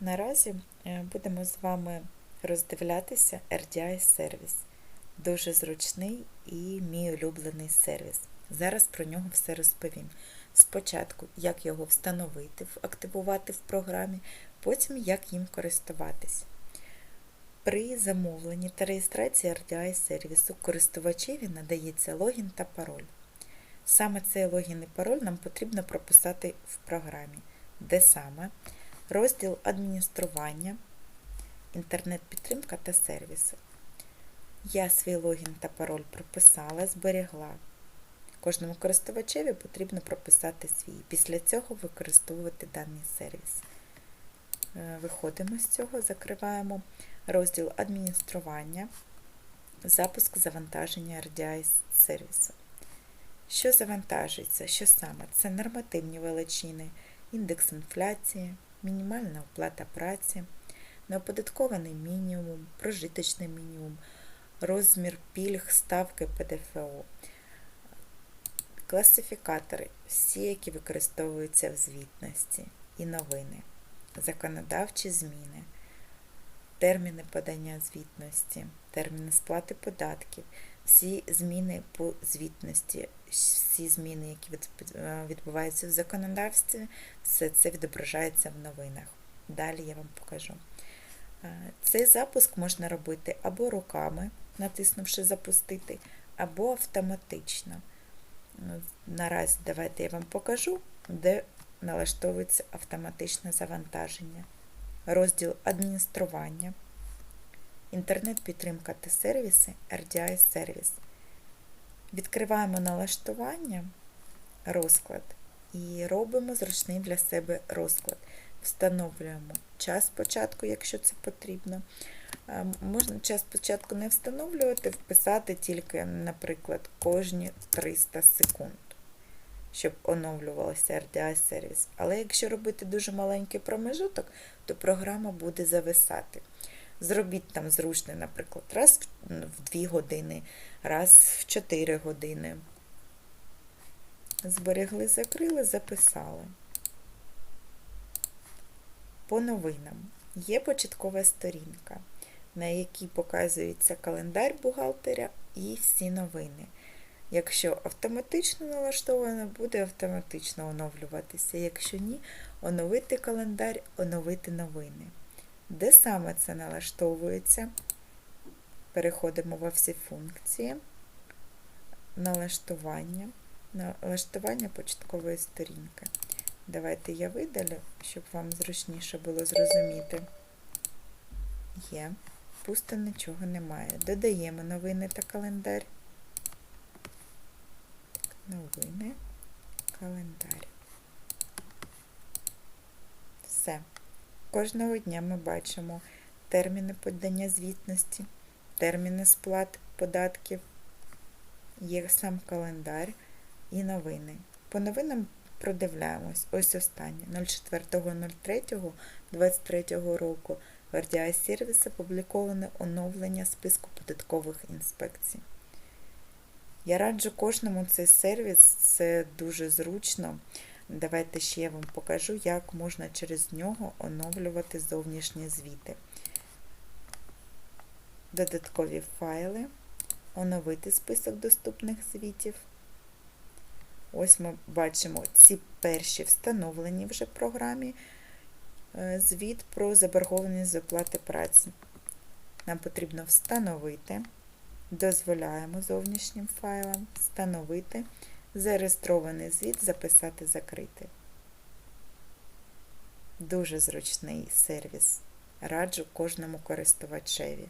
Наразі е, будемо з вами роздивлятися RDI сервіс. Дуже зручний і мій улюблений сервіс. Зараз про нього все розповім. Спочатку, як його встановити, активувати в програмі, потім як їм користуватись. При замовленні та реєстрації RDI сервісу користувачеві надається логін та пароль. Саме цей логін і пароль нам потрібно прописати в програмі, де саме розділ адміністрування, інтернет-підтримка та сервіси. Я свій логін та пароль прописала, зберегла. Кожному користувачеві потрібно прописати свій. Після цього використовувати даний сервіс. Е, Виходимо з цього, закриваємо розділ адміністрування, запуск завантаження RDI сервісу. Що завантажується? Що саме? Це нормативні величини, індекс інфляції, мінімальна оплата праці, неоподаткований мінімум, прожиточний мінімум, розмір пільг, ставки ПДФО, класифікатори, всі, які використовуються в звітності, і новини, законодавчі зміни, терміни подання звітності, терміни сплати податків, всі зміни по звітності, всі зміни, які відбуваються в законодавстві, все це відображається в новинах. Далі я вам покажу. Цей запуск можна робити або руками, натиснувши Запустити, або автоматично. Наразі давайте я вам покажу, де налаштовується автоматичне завантаження. Розділ адміністрування, інтернет-підтримка та сервіси, RDI сервіс. Відкриваємо налаштування, розклад і робимо зручний для себе розклад. Встановлюємо час початку, якщо це потрібно. Можна час початку не встановлювати, вписати тільки, наприклад, кожні 300 секунд, щоб оновлювався RDI сервіс. Але якщо робити дуже маленький промежуток, то програма буде зависати. Зробіть там зручний, наприклад, раз в 2 години, раз в 4 години. Зберегли, закрили, записали. По новинам є початкова сторінка, на якій показується календар бухгалтеря і всі новини. Якщо автоматично налаштовано, буде автоматично оновлюватися. Якщо ні, оновити календар, оновити новини. Де саме це налаштовується? Переходимо во всі функції, налаштування, налаштування початкової сторінки. Давайте я видалю, щоб вам зручніше було зрозуміти. Є, пусто нічого немає. Додаємо новини та календар. Новини, календар. Все. Кожного дня ми бачимо терміни подання звітності, терміни сплат податків, є сам календар і новини. По новинам продивляємось. Ось останнє. 04.03.23 року RDI сервіс опубліковане оновлення списку податкових інспекцій. Я раджу кожному цей сервіс, це дуже зручно. Давайте ще я вам покажу, як можна через нього оновлювати зовнішні звіти. Додаткові файли, оновити список доступних звітів. Ось ми бачимо ці перші встановлені вже в програмі звіт про заборгованість з оплати праці. Нам потрібно встановити, дозволяємо зовнішнім файлам, встановити, зареєстрований звіт, записати, закрити. Дуже зручний сервіс. Раджу кожному користувачеві.